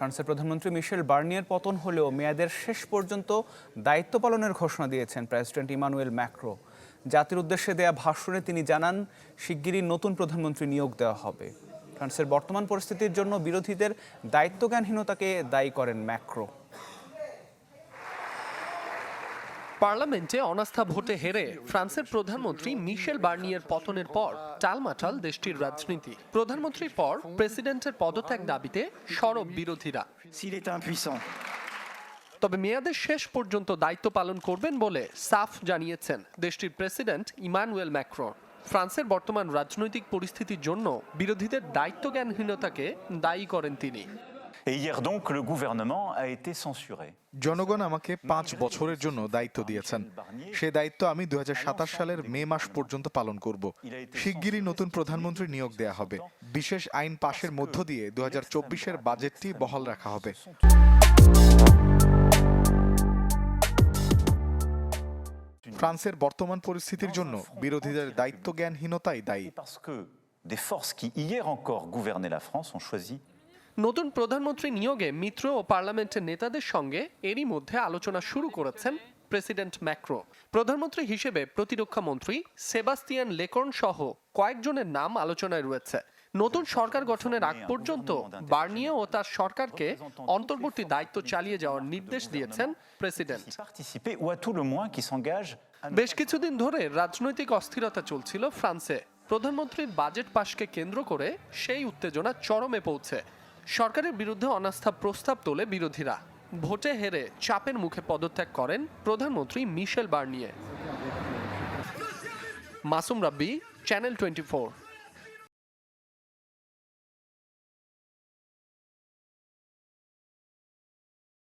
ফ্রান্সের প্রধানমন্ত্রী মিশেল বার্নিয়ের পতন হলেও মেয়াদের শেষ পর্যন্ত দায়িত্ব পালনের ঘোষণা দিয়েছেন প্রেসিডেন্ট ইমানুয়েল ম্যাক্রো। জাতির উদ্দেশ্যে দেয়া ভাষণে তিনি জানান, শিগগিরই নতুন প্রধানমন্ত্রী নিয়োগ দেওয়া হবে। ফ্রান্সের বর্তমান পরিস্থিতির জন্য বিরোধীদের দায়িত্বজ্ঞানহীনতাকে দায়ী করেন ম্যাক্রো। পার্লামেন্টে অনাস্থা ভোটে হেরে ফ্রান্সের প্রধানমন্ত্রী মিশেল বার্নিয়ের পতনের পর টালমাটাল দেশটির রাজনীতি। প্রধানমন্ত্রীর পর প্রেসিডেন্টের পদত্যাগ দাবিতে সরব বিরোধীরা। তবে মেয়াদের শেষ পর্যন্ত দায়িত্ব পালন করবেন বলে সাফ জানিয়েছেন দেশটির প্রেসিডেন্ট ইমানুয়েল ম্যাক্রো ফ্রান্সের বর্তমান রাজনৈতিক পরিস্থিতির জন্য বিরোধীদের দায়িত্বজ্ঞানহীনতাকে দায়ী করেন তিনি। Et hier donc, le gouvernement a été censuré. জনগণ আমাকে পাঁচ বছরের জন্য দায়িত্ব দিয়েছেন। সে দায়িত্ব আমি দু সালের মে মাস পর্যন্ত পালন করব। শিগগিরই নতুন প্রধানমন্ত্রী নিয়োগ দেয়া হবে। বিশেষ আইন পাশের মধ্য দিয়ে দু হাজার চব্বিশের বাজেটটি বহাল রাখা হবে। ফ্রান্সের বর্তমান পরিস্থিতির জন্য বিরোধীদের দায়িত্ব জ্ঞানহীনতাই দায়ী des forces qui hier encore gouvernaient la France ont choisi নতুন প্রধানমন্ত্রী নিয়োগে মিত্র ও পার্লামেন্টের নেতাদের সঙ্গে এরই মধ্যে আলোচনা শুরু করেছেন প্রেসিডেন্ট ম্যাক্রো। প্রধানমন্ত্রী হিসেবে প্রতিরক্ষা মন্ত্রী সেবাস্তিয়ান লেকর্ন সহ কয়েকজনের নাম আলোচনায় রয়েছে। নতুন সরকার গঠনের আগ পর্যন্ত বার্নিয়ে ও তার সরকারকে অন্তর্বর্তী দায়িত্ব চালিয়ে যাওয়ার নির্দেশ দিয়েছেন প্রেসিডেন্ট। বেশ কিছুদিন ধরে রাজনৈতিক অস্থিরতা চলছিল ফ্রান্সে। প্রধানমন্ত্রীর বাজেট পাশকে কেন্দ্র করে সেই উত্তেজনা চরমে পৌঁছে। সরকারের বিরুদ্ধে অনাস্থা প্রস্তাব তোলে বিরোধীরা। ভোটে হেরে চাপের মুখে পদত্যাগ করেন প্রধানমন্ত্রী Michel Barnier. Masum Rabbi channel twenty